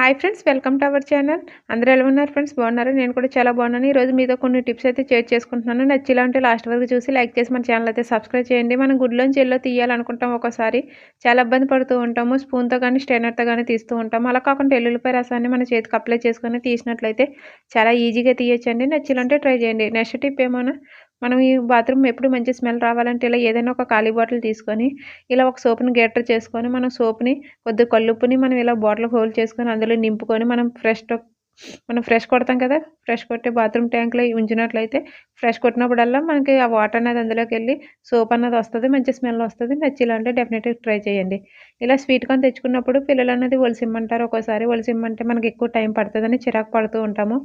Hi friends welcome to our channel అందరూ ఎలా ఉన్నారు ఫ్రెండ్స్ బాగున్నారు? నేను కూడా చాలా బాగున్నాను. ఈరోజు మీతో కొన్ని టిప్స్ అయితే షేర్ చేసుకుంటున్నాను. నచ్చిలా ఉంటే లాస్ట్ వరకు చూసి లైక్ చేసి మన ఛానల్ అయితే సబ్స్క్రైబ్ చేయండి. మనం గుడ్లోంచి ఎల్లో తీయాలనుకుంటాం ఒకసారి. చాలా ఇబ్బంది పడుతూ ఉంటాము. స్పూన్తో కానీ స్టైనర్తో కానీ తీస్తూ ఉంటాము. అలా కాకుండా ఎల్లుల్లిపాయ రసాన్ని మన చేతికి అప్లై చేసుకొని తీసినట్లయితే చాలా ఈజీగా తీయచ్చండి. నచ్చిలంటే ట్రై చేయండి. నెక్స్ట్ టిప్ ఏమైనా? మనం ఈ బాత్రూమ్ ఎప్పుడు మంచి స్మెల్ రావాలంటే ఇలా ఏదైనా ఒక ఖాళీ బాటిల్ తీసుకొని ఇలా ఒక సోప్ని గేటర్ చేసుకొని మనం సోప్ని కొద్ది కల్లుప్పుని మనం ఇలా బాటిల్ హోల్డ్ చేసుకొని అందులో నింపుకొని మనం ఫ్రెష్ మనం ఫ్రెష్ కొడతాం కదా? ఫ్రెష్ కొట్టే బాత్రూమ్ ట్యాంక్లో ఉంచినట్లయితే ఫ్రెష్ కొట్టినప్పుడల్లా మనకి ఆ వాటర్ అనేది అందులోకి వెళ్ళి సోప్ అన్నది వస్తుంది మంచి స్మెల్ వస్తుంది. నచ్చిలంటే డెఫినెట్గా ట్రై చేయండి. ఇలా స్వీట్ కార్న్ తెచ్చుకున్నప్పుడు పిల్లలు అనేది ఒలిసిమ్మంటారు ఒక్కోసారి ఒలిసిమ్మంటే మనకి ఎక్కువ టైం పడుతుందని చిరాకు పడుతూ ఉంటాము.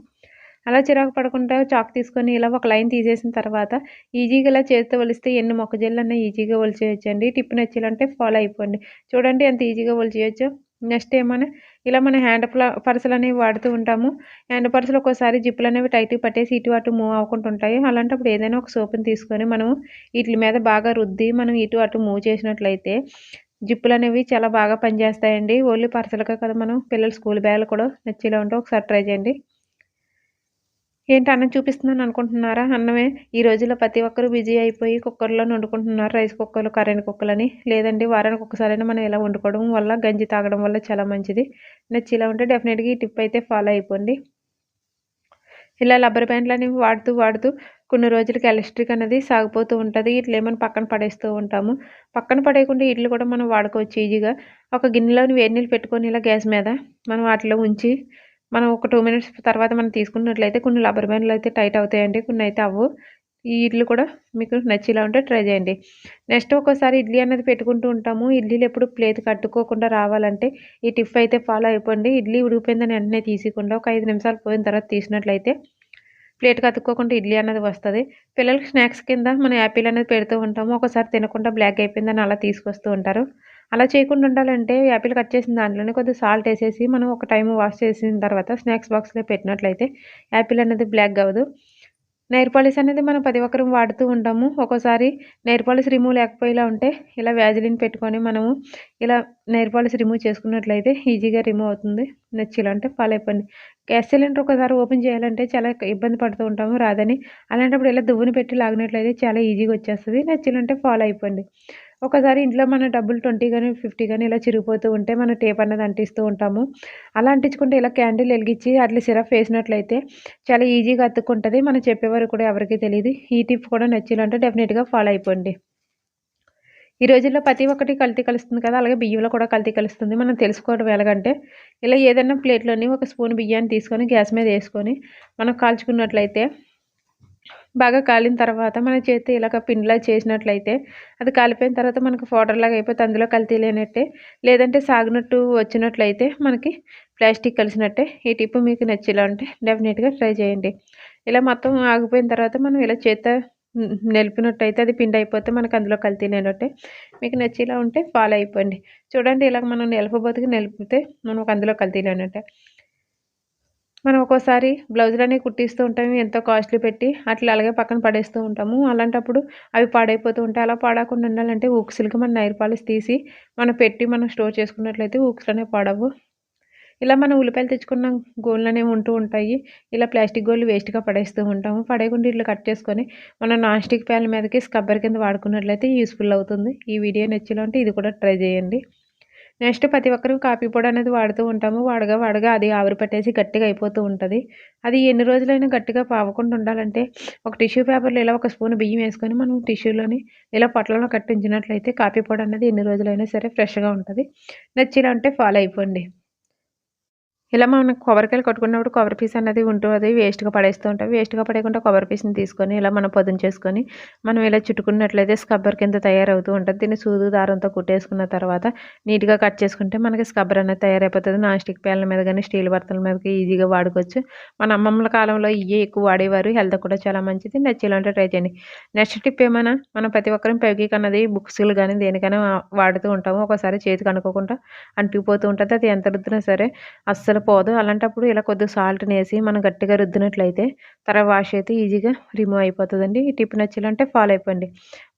అలా చిరాకు పడకుండా చాక్ తీసుకొని ఇలా ఒక లైన్ తీసేసిన తర్వాత ఈజీగా ఇలా చేతితో వలిస్తే ఎన్ని మొక్కజొన్నలు ఈజీగా ఒలిచేయచ్చండి. టిప్ నచ్చాలంటే ఫాలో అయిపోండి. చూడండి ఎంత ఈజీగా ఒలిచేయచ్చు. నెక్స్ట్ ఏమైనా ఇలా మన హ్యాండ్ పర్సులు అనేవి వాడుతూ ఉంటాము. హ్యాండ్ పర్సులు ఒక్కోసారి జిప్పులు అనేవి టైట్గా పట్టేసి ఇటు అటు మూవ్ అవ్వకుండా ఉంటాయి. అలాంటప్పుడు ఏదైనా ఒక సోపుని తీసుకొని మనం వీటి మీద బాగా రుద్ది మనం ఇటు అటు మూవ్ చేసినట్లయితే జిప్పులు అనేవి చాలా బాగా పనిచేస్తాయండి. ఓన్లీ పర్సులుగా కదా మనం పిల్లల స్కూల్ బ్యాగులు కూడా నచ్చేలా ఉంటే ఒకసారి ట్రై చేయండి. ఏంటి అన్నం చూపిస్తున్నాను అనుకుంటున్నారా? అన్నమే ఈ రోజుల్లో ప్రతి ఒక్కరు బిజీ అయిపోయి కుక్కర్లో వండుకుంటున్నారు రైస్ కుక్కర్లు కరెంట్ కుక్కర్లని లేదండి వారానికి ఒకసారైనా మనం ఇలా వండుకోవడం వల్ల గంజి తాగడం వల్ల చాలా మంచిది. నచ్చి ఇలా ఉంటే డెఫినెట్గా ఈ టిప్ అయితే ఫాలో అయిపోండి. ఇలా రబ్బర్ బ్యాండ్లు అనేవి వాడుతూ వాడుతూ కొన్ని రోజులకి ఎలక్ట్రిక్ అనేది సాగిపోతూ ఉంటుంది. ఇట్లా ఏమైనా పక్కన పడేస్తూ ఉంటాము. పక్కన పడేయకుండా ఇట్లు కూడా మనం వాడుకోవచ్చు ఈజీగా. ఒక గిన్నెలోని వేడి నీళ్ళు పెట్టుకొని ఇలా గ్యాస్ మీద మనం వాటిలో ఉంచి మనం ఒక టూ మినిట్స్ తర్వాత మనం తీసుకున్నట్లయితే కొన్ని రబ్బర్ బ్యాండ్లు అయితే టైట్ అవుతాయండి కొన్ని అయితే అవ్వు. ఈ ఇడ్లీ కూడా మీకు నచ్చేలా ఉంటే ట్రై చేయండి. నెక్స్ట్ ఒక్కోసారి ఇడ్లీ అనేది పెట్టుకుంటూ ఉంటాము. ఇడ్లీలు ఎప్పుడు ప్లేట్ కట్టుకోకుండా రావాలంటే ఈ టిప్ అయితే ఫాలో అయిపోండి. ఇడ్లీ ఉడిగిపోయిందని వెంటనే తీసికుండా ఒక ఐదు నిమిషాలు పోయిన తర్వాత తీసినట్లయితే ప్లేట్ కతుక్కోకుండా ఇడ్లీ అనేది వస్తుంది. పిల్లలకి స్నాక్స్ కింద మనం యాపిల్ అనేది పెడుతూ ఉంటాము. ఒకసారి తినకుండా బ్లాక్ అయిపోయిందని అలా తీసుకొస్తూ ఉంటారు. అలా చేయకుండా ఉండాలంటే యాపిల్ కట్ చేసిన దాంట్లోనే కొద్దిగా సాల్ట్ వేసేసి మనం ఒక టైం వాష్ చేసిన తర్వాత స్నాక్స్ బాక్స్లో పెట్టినట్లయితే యాపిల్ అనేది బ్లాక్ అవ్వదు. నెయిర్ పాలిష్ అనేది మనం పది ఒక్కరం వాడుతూ ఉంటాము. ఒక్కోసారి నెయిర్ పాలిష్ రిమూవ్ లేకపోయేలా ఉంటే ఇలా వ్యాజిలిన్ పెట్టుకొని మనము ఇలా నెయిర్ పాలిష్ రిమూవ్ చేసుకున్నట్లయితే ఈజీగా రిమూవ్ అవుతుంది. నచ్చిలంటే ఫాలో అయిపోయింది గ్యాస్ సిలిండర్ ఒకసారి ఓపెన్ చేయాలంటే చాలా ఇబ్బంది పడుతూ ఉంటాము రాదని. అలాంటప్పుడు ఇలా దువ్వుని పెట్టి లాగినట్లయితే చాలా ఈజీగా వచ్చేస్తుంది. నచ్చిలంటే ఫాలో అయిపోండి. ఒకసారి ఇంట్లో మన డబ్బులు ట్వంటీ కానీ ఫిఫ్టీ కానీ ఇలా చిరిగిపోతూ ఉంటే మన టేప్ అన్నది అంటిస్తూ ఉంటాము. అలా అంటించుకుంటే ఇలా క్యాండిల్ వెలిగించి అట్లా సిరప్ వేసినట్లయితే చాలా ఈజీగా అతుక్కుంటుంది. మనం చెప్పేవారు కూడా ఎవరికీ తెలియదు ఈ టిప్ కూడా నచ్చిందంటే డెఫినెట్గా ఫాలో అయిపోండి. ఈ రోజుల్లో ప్రతి ఒక్కటి కల్తీ కలుస్తుంది కదా. అలాగే బియ్యంలో కూడా కల్తీ కలుస్తుంది. మనం తెలుసుకోవడం ఎలాగంటే ఇలా ఏదైనా ప్లేట్లోని ఒక స్పూన్ బియ్యాన్ని తీసుకొని గ్యాస్ మీద వేసుకొని మనం కాల్చుకున్నట్లయితే బాగా కాలిన తర్వాత మన చేతి ఇలాగ పిండిలా చేసినట్లయితే అది కాలిపోయిన తర్వాత మనకు పౌడర్ లాగా అయిపోతే అందులో కల్తీ లేనట్టే. లేదంటే సాగినట్టు వచ్చినట్లయితే మనకి ప్లాస్టిక్ కలిసినట్టే. ఈ టిప్ మీకు నచ్చేలా ఉంటే డెఫినెట్గా ట్రై చేయండి. ఇలా మొత్తం ఆగిపోయిన తర్వాత మనం ఇలా చేత నిలిపినట్టయితే అది పిండి అయిపోతే మనకు అందులో కల్తీ లేనట్టే. మీకు నచ్చేలా ఉంటే ఫాలో అయిపోండి. చూడండి ఇలా మనం నిలపబోతుకి నిలిపితే మనకు అందులో కల్తీ లేనట్టే. మనం ఒక్కోసారి బ్లౌజులనే అనేవి కుట్టిస్తూ ఉంటాము ఎంతో కాస్ట్లీ పెట్టి అట్లా అలాగే పక్కన పడేస్తూ ఉంటాము. అలాంటప్పుడు అవి పాడైపోతూ ఉంటాయి అలా పాడకుండా ఉండాలంటే ఊక్సులకి మన నైర్ పాలిష్ తీసి మనం పెట్టి మనం స్టోర్ చేసుకున్నట్లయితే ఊక్సులు అనేవి పాడవు. ఇలా మనం ఉల్లిపాయలు తెచ్చుకున్న గోళ్ళనే అనేవి ఉంటూ ఉంటాయి. ఇలా ప్లాస్టిక్ గోళ్ళు వేస్ట్గా పడేస్తూ ఉంటాము. పడేయకుండా ఇట్లా కట్ చేసుకొని మనం నాన్ స్టిక్ ప్యాన్ మీదకి స్కబ్బర్ కింద వాడుకున్నట్లయితే యూస్ఫుల్ అవుతుంది. ఈ వీడియో నచ్చాలంటే ఇది కూడా ట్రై చేయండి. నెక్స్ట్ ప్రతి ఒక్కరూ కాఫీ పొడి అనేది వాడుతూ ఉంటాము. వాడగా వాడగా అది ఆవిరి పట్టేసి గట్టిగా అయిపోతూ ఉంటుంది. అది ఎన్ని రోజులైనా గట్టిగా పావకుండా ఉండాలంటే ఒక టిష్యూ పేపర్లో ఇలా ఒక స్పూన్ బియ్యం వేసుకొని మనం టిష్యూలోని ఇలా పొట్లలో కట్టించినట్లయితే కాఫీ పొడి అనేది ఎన్ని రోజులైనా సరే ఫ్రెష్గా ఉంటుంది. నచ్చిలా అంటే ఫాలో అయిపోండి. ఇలా మనం కొబ్బరికాయలు కొట్టుకున్నప్పుడు కొబ్బరి పీస్ అనేది ఉంటుంది వేస్ట్గా పడేస్తూ ఉంటాం. వేస్ట్గా పడేయకుండా కొబ్బరి పీస్ని తీసుకొని ఇలా మనం పొద్దున చేసుకొని మనం ఇలా చుట్టుకున్నట్లయితే స్కబ్బర్ కింద తయారవుతూ ఉంటుంది. దీన్ని సూదు దారంతో కుట్టేసుకున్న తర్వాత నీట్గా కట్ చేసుకుంటే మనకి స్కబ్బర్ అనేది తయారైపోతుంది. నాన్ స్టిక్ ప్యాన్ల మీద కానీ స్టీల్ బర్తల మీదకి ఈజీగా వాడుకోవచ్చు. మన అమ్మమ్మల కాలంలో ఇవే ఎక్కువ వాడేవారు. హెల్త్ కూడా చాలా మంచిది. నచ్చేలాంటి ట్రై చేయండి. నెక్స్ట్ టిప్ ఏమైనా? మనం ప్రతి ఒక్కరం పెవికి కన్నది బుక్స్లు కానీ దేనికైనా వాడుతూ ఉంటాము. ఒకసారి చేతికి అనుకోకుండా అంటుకుపోతూ ఉంటుంది. అది ఎంత రుద్దినా సరే అస్సలు పోదు. అలాంటప్పుడు ఇలా కొద్దిగా సాల్ట్ని వేసి మనం గట్టిగా రుద్దినట్లయితే తర్వాత వాష్ అయితే ఈజీగా రిమూవ్ అయిపోతుందండి. ఈ టిప్ నచ్చాలంటే ఫాలో అయిపోండి.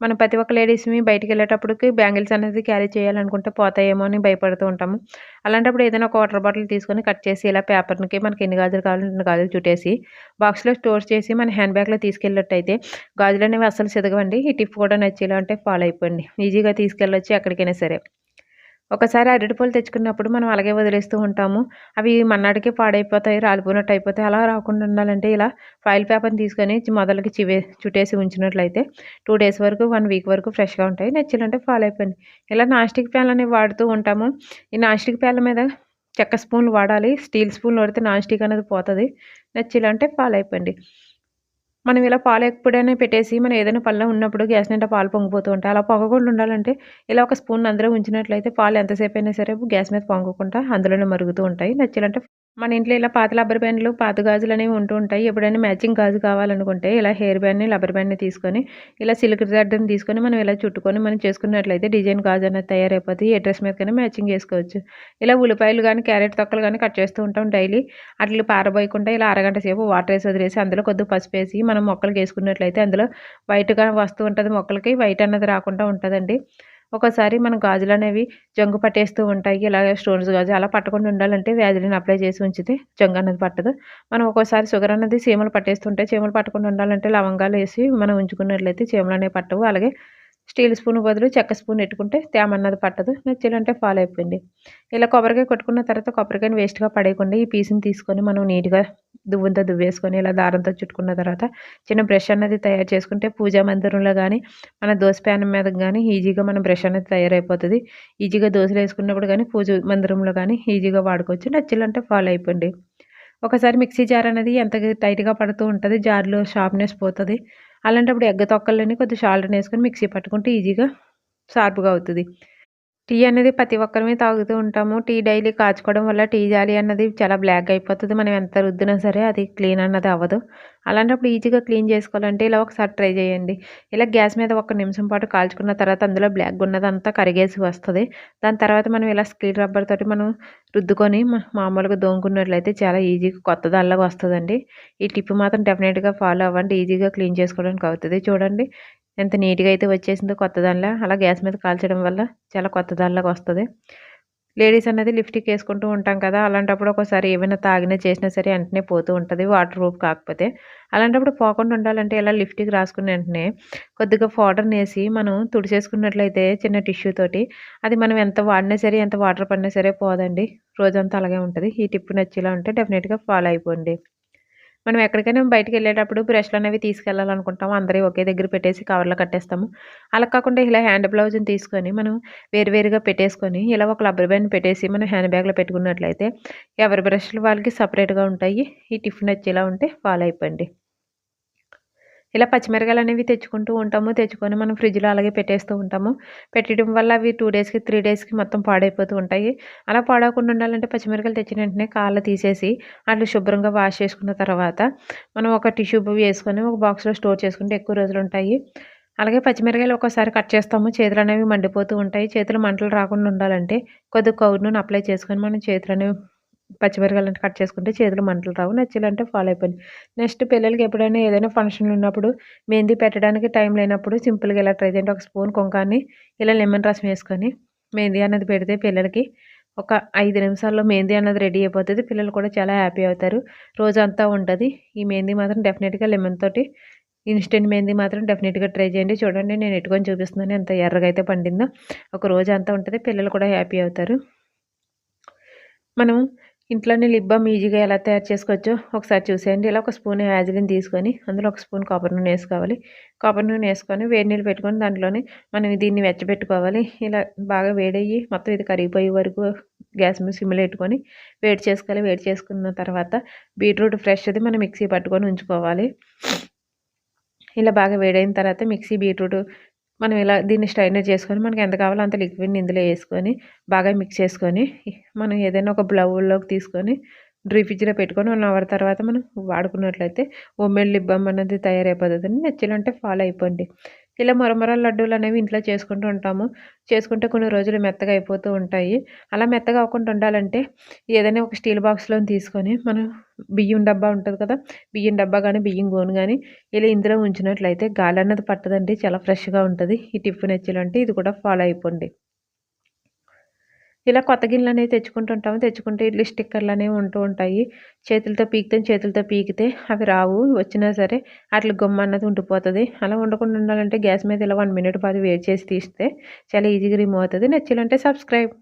మనం ప్రతి ఒక్క లేడీస్ని బయటికి వెళ్ళేటప్పటికి బ్యాంగిల్స్ అనేది క్యారీ చేయాలనుకుంటే పోతాయేమో అని భయపడుతూ ఉంటాము. అలాంటప్పుడు ఏదైనా ఒక వాటర్ బాటిల్ తీసుకొని కట్ చేసి ఇలా పేపర్కి మనకి ఎన్ని గాజులు కావాలంటే ఎన్ని గాజులు చుట్టేసి బాక్స్లో స్టోర్ చేసి మన హ్యాండ్ బ్యాగ్లో తీసుకెళ్ళినట్టయితే గాజులు అనేవి అసలు చెదగవండి ఈ టిప్ కూడా నచ్చేలా అంటే ఫాలో అయిపోండి ఈజీగా తీసుకెళ్ళొచ్చి ఎక్కడికైనా సరే. ఒకసారి అరటిపళ్ళు తెచ్చుకున్నప్పుడు మనం అలాగే వదిలేస్తూ ఉంటాము. అవి మన్నాటికే పాడైపోతాయి రాలిపోయినట్టు అయిపోతాయి అలా రాకుండా ఉండాలంటే ఇలా ఫైల్ పేపర్ని తీసుకొని మొదలకి చివే చుట్టేసి ఉంచినట్లయితే టూ డేస్ వరకు వన్ వీక్ వరకు ఫ్రెష్గా ఉంటాయి. నచ్చాలంటే ఫాలో అయిపోయింది ఇలా నాస్టిక్ ప్యాన్లు అనేవి వాడుతూ ఉంటాము. ఈ నాస్టిక్ ప్యాన్ల మీద చెక్క స్పూన్లు వాడాలి. స్టీల్ స్పూన్లు వాడితే నాన్ స్టిక్ అనేది పోతుంది. నచ్చిలంటే ఫాలో అయిపోయింది మనం ఇలా పాలు ఎప్పుడైనా పెట్టేసి మనం ఏదైనా పళ్ళ ఉన్నప్పుడు గ్యాస్ నిండా పాలు పొంగిపోతూ ఉంటాయి. అలా పొంగకుండా ఉండాలంటే ఇలా ఒక స్పూన్ అందులో ఉంచినట్లయితే పాలు ఎంతసేపు అయినా సరే గ్యాస్ మీద పొంగకుండా అందులోనే మరుగుతూ ఉంటాయి. నచ్చాలంటే మన ఇంట్లో ఇలా పాత లబ్బర్ బ్యాండ్లు పాత గాజులు అనేవి ఉంటూ ఉంటాయి. ఎప్పుడైనా మ్యాచింగ్ గాజు కావాలనుకుంటే ఇలా హెయిర్ బ్యాండ్ని లబ్బర్ బ్యాండ్ని తీసుకొని ఇలా సిల్క్ థ్రెడ్ని తీసుకొని మనం ఇలా చుట్టుకొని మనం చేసుకున్నట్లయితే డిజైన్ గాజు అనేది తయారైపోతుంది ఏ డ్రెస్ మీద కానీ మ్యాచింగ్ చేసుకోవచ్చు. ఇలా ఉల్లిపాయలు కానీ క్యారెట్ తొక్కలు కానీ కట్ చేస్తూ ఉంటాం డైలీ. అట్లా పారబోయకుండా ఇలా అరగంట సేపు వాటర్ వేసి వదిలేసి అందులో కొద్దిగా పసుపు వేసి మనం మొక్కలకి వేసుకున్నట్లయితే అందులో వైట్గా వస్తూ ఉంటుంది మొక్కలకి. వైట్ అన్నది రాకుండా ఉంటుందండి. ఒకసారి మన గాజులు అనేవి జంగు పట్టేస్తూ ఉంటాయి. ఇలాగే స్టోన్స్ గాజు అలా పట్టకుండా ఉండాలంటే వ్యాధులను అప్లై చేసి ఉంచితే జంగు అనేది పట్టదు. మనం ఒక్కోసారి షుగర్ అనేది చీమలు పట్టేస్తుంటే చీమలు పట్టకుండా ఉండాలంటే లవంగాలు వేసి మనం ఉంచుకున్నట్లయితే చీమలు అనేవి పట్టవు. అలాగే స్టీల్ స్పూన్ బదులు చెక్క స్పూన్ పెట్టుకుంటే తేమ అన్నది పట్టదు. అంటే ఫాలో అయిపోయింది ఇలా కొబ్బరికాయ కొట్టుకున్న తర్వాత కొబ్బరికాయని వేస్ట్గా పడేయకుండా ఈ పీస్ని తీసుకొని మనం నీట్గా దువ్వంతో దువ్వేసుకొని ఇలా దారంతో చుట్టుకున్న తర్వాత చిన్న బ్రష్ అన్నది తయారు చేసుకుంటే పూజా మందిరంలో కానీ మన దోశ ప్యాన్ మీద కానీ ఈజీగా మన బ్రష్ అనేది తయారైపోతుంది. ఈజీగా దోశలు వేసుకున్నప్పుడు కానీ పూజ మందిరంలో కానీ ఈజీగా వాడుకోవచ్చు. నచ్చాలంటే ఫాలో అయిపోయింది ఒకసారి మిక్సీ జార్ అనేది ఎంత టైట్గా పడుతూ ఉంటుంది జార్లో షార్ప్నెస్ పోతుంది. అలాంటప్పుడు ఎగ్గ తొక్కలని కొద్దిగా సాల్ట్ని వేసుకొని మిక్సీ పట్టుకుంటే ఈజీగా షార్ప్గా అవుతుంది. టీ అనేది ప్రతి ఒక్కరమే తాగుతూ ఉంటాము. టీ డైలీ కాచుకోవడం వల్ల టీ జాలి అన్నది చాలా బ్లాక్ అయిపోతుంది. మనం ఎంత రుద్దినా సరే అది క్లీన్ అన్నది అవ్వదు. అలాంటప్పుడు ఈజీగా క్లీన్ చేసుకోవాలంటే ఇలా ఒకసారి ట్రై చేయండి. ఇలా గ్యాస్ మీద ఒక నిమిషం పాటు కాల్చుకున్న తర్వాత అందులో బ్లాక్ ఉన్నదంతా కరిగేసి వస్తుంది. దాని తర్వాత మనం ఇలా స్కిల్ రబ్బర్ తోటి మనం రుద్దుకొని మామూలుగా దోముకున్నట్లయితే చాలా ఈజీగా కొత్త దానిలాగా వస్తుందండి. ఈ టిప్ మాత్రం డెఫినెట్గా ఫాలో అవ్వండి. ఈజీగా క్లీన్ చేసుకోవడానికి అవుతుంది. చూడండి. ఎంత నీట్గా అయితే వచ్చేసిందో కొత్త దానిలా అలా గ్యాస్ మీద కాల్చడం వల్ల చాలా కొత్త దానిలాగా వస్తుంది. లేడీస్ అనేది లిప్స్టిక్ వేసుకుంటూ ఉంటాం కదా అలాంటప్పుడు ఒకసారి ఏమైనా తాగినా చేసినా సరే వెంటనే పోతూ ఉంటుంది వాటర్ ప్రూఫ్ కాకపోతే. అలాంటప్పుడు పోకుండా ఉండాలంటే ఇలా లిప్స్టిక్ రాసుకున్న వెంటనే కొద్దిగా పౌడర్ని వేసి మనం తుడిచేసుకున్నట్లయితే చిన్న టిష్యూ తోటి అది మనం ఎంత వాడినా సరే ఎంత వాటర్ పడినా సరే పోదండి. రోజంతా అలాగే ఉంటుంది. ఈ టిప్ నచ్చేలా ఉంటే డెఫినెట్గా ఫాలో అయిపోండి. మనం ఎక్కడికైనా బయటికి వెళ్ళేటప్పుడు బ్రష్లు అనేవి తీసుకెళ్ళాలనుకుంటాము. అందరి ఒకే దగ్గర పెట్టేసి కవర్లో కట్టేస్తాము. అలా కాకుండా ఇలా హ్యాండ్ బ్లౌజ్ని తీసుకొని మనం వేరువేరుగా పెట్టేసుకొని ఇలా ఒక లబ్బర్ బ్యాండ్ పెట్టేసి మనం హ్యాండ్ బ్యాగ్లో పెట్టుకున్నట్లయితే ఎవరి బ్రష్లు వాళ్ళకి సపరేట్గా ఉంటాయి. ఈ టిఫిన్ వచ్చేలా ఉంటే ఫాలో అయిపోండి ఇలా పచ్చిమిరకాయలు అనేవి తెచ్చుకుంటూ ఉంటాము. తెచ్చుకొని మనం ఫ్రిడ్జ్లో అలాగే పెట్టేస్తూ ఉంటాము. పెట్టడం వల్ల అవి టూ డేస్కి త్రీ డేస్కి మొత్తం పాడైపోతూ ఉంటాయి. అలా పాడవకుండా ఉండాలంటే పచ్చిమిరకాయలు తెచ్చిన వెంటనే కాళ్ళు తీసేసి అట్లా శుభ్రంగా వాష్ చేసుకున్న తర్వాత మనం ఒక టిష్యూ వేసుకొని ఒక బాక్స్లో స్టోర్ చేసుకుంటే ఎక్కువ రోజులు ఉంటాయి. అలాగే పచ్చిమిరకాయలు ఒకసారి కట్ చేస్తాము. చేతులు అనేవి మండిపోతూ ఉంటాయి. చేతులు మంటలు రాకుండా ఉండాలంటే కొద్దిగా కౌరును అప్లై చేసుకొని మనం చేతులు అనేవి పచ్చిమిరకాయలు కట్ చేసుకుంటే చేతులు మంటలు రావు నచ్చాలంటే ఫాలో అయిపోయింది నెక్స్ట్ పిల్లలకి ఎప్పుడైనా ఏదైనా ఫంక్షన్లు ఉన్నప్పుడు మెహందీ పెట్టడానికి టైం లేనప్పుడు సింపుల్గా ఇలా ట్రై చేయండి. ఒక స్పూన్ కొంకాన్ని ఇలా లెమన్ రసం వేసుకొని మెహందీ అన్నది పెడితే పిల్లలకి ఒక ఐదు నిమిషాల్లో మెహందీ అన్నది రెడీ అయిపోతుంది. పిల్లలు కూడా చాలా హ్యాపీ అవుతారు. రోజంతా ఉంటుంది. ఈ మెహందీ మాత్రం డెఫినెట్గా లెమన్ తోటి ఇన్స్టెంట్ మెహందీ మాత్రం డెఫినెట్గా ట్రై చేయండి. చూడండి నేను ఎట్టుకొని చూపిస్తున్నాను ఎంత ఎర్రగా అయితే పండిందో. ఒక రోజు అంతా ఉంటుంది. పిల్లలు కూడా హ్యాపీ అవుతారు. మనం ఇంట్లోనే లిప్ బామ్ ఈజీగా ఎలా తయారు చేసుకోవచ్చో ఒకసారి చూసేయండి. ఇలా ఒక స్పూన్ యాజిలిన్ తీసుకొని అందులో ఒక స్పూన్ కాపర్ నూనె వేసుకోవాలి. కాపర్ నూనె వేసుకొని వేడి నీళ్ళు పెట్టుకొని దాంట్లోనే మనం దీన్ని వెచ్చబెట్టుకోవాలి. ఇలా బాగా వేడయ్యి మొత్తం ఇది కరిగిపోయే వరకు గ్యాస్ మీద సిమ్లో పెట్టుకొని వేడి చేసుకోవాలి. వేడి చేసుకున్న తర్వాత బీట్రూట్ ఫ్రెష్ అది మనం మిక్సీ పట్టుకొని ఉంచుకోవాలి. ఇలా బాగా వేడైన తర్వాత మిక్సీ బీట్రూట్ మనం ఇలా దీన్ని స్ట్రైనర్ చేసుకొని మనకి ఎంత కావాలో అంత లిక్విడ్ని ఇందులో వేసుకొని బాగా మిక్స్ చేసుకొని మనం ఏదైనా ఒక బ్లౌల్లోకి తీసుకొని డ్రీ ఫ్రిడ్జ్లో పెట్టుకొని వన్ అవర్ తర్వాత మనం వాడుకున్నట్లయితే ఓమెల్ లిప్ బామ్ అనేది తయారైపోతుంది. నచ్చాలంటే ఫాలో అయిపోండి. ఇలా మొరమొర లడ్డూలు అనేవి ఇంట్లో చేసుకుంటూ ఉంటాము. చేసుకుంటే కొన్ని రోజులు మెత్తగా అయిపోతూ ఉంటాయి. అలా మెత్తగా అవ్వకుండా ఉండాలంటే ఏదైనా ఒక స్టీల్ బాక్స్లో తీసుకొని మనం బియ్యం డబ్బా ఉంటుంది కదా బియ్యం డబ్బా కానీ బియ్యం గోను కానీ ఇలా ఇందులో ఉంచినట్లయితే గాలి అన్నది పట్టదండి. చాలా ఫ్రెష్గా ఉంటుంది. ఈ టిఫిన్ అంటే ఇది కూడా ఫాలో అయిపోండి. ఇలా కొత్త గిన్నెలు అనేవి తెచ్చుకుంటుంటాము. తెచ్చుకుంటే ఇట్లా స్టిక్కర్లు అనేవి ఉంటూ ఉంటాయి. చేతులతో పీకితే చేతులతో పీకితే అవి రావు. వచ్చినా సరే అట్లా గమ్మ అన్నది ఉండిపోతుంది. అలా ఉండకుండా ఉండాలంటే గ్యాస్ మీద ఇలా వన్ మినిట్ పాటు వేడి చేసి తీస్తే చాలా ఈజీగా రిమూవ్ అవుతుంది. నచ్చాలంటే సబ్స్క్రైబ్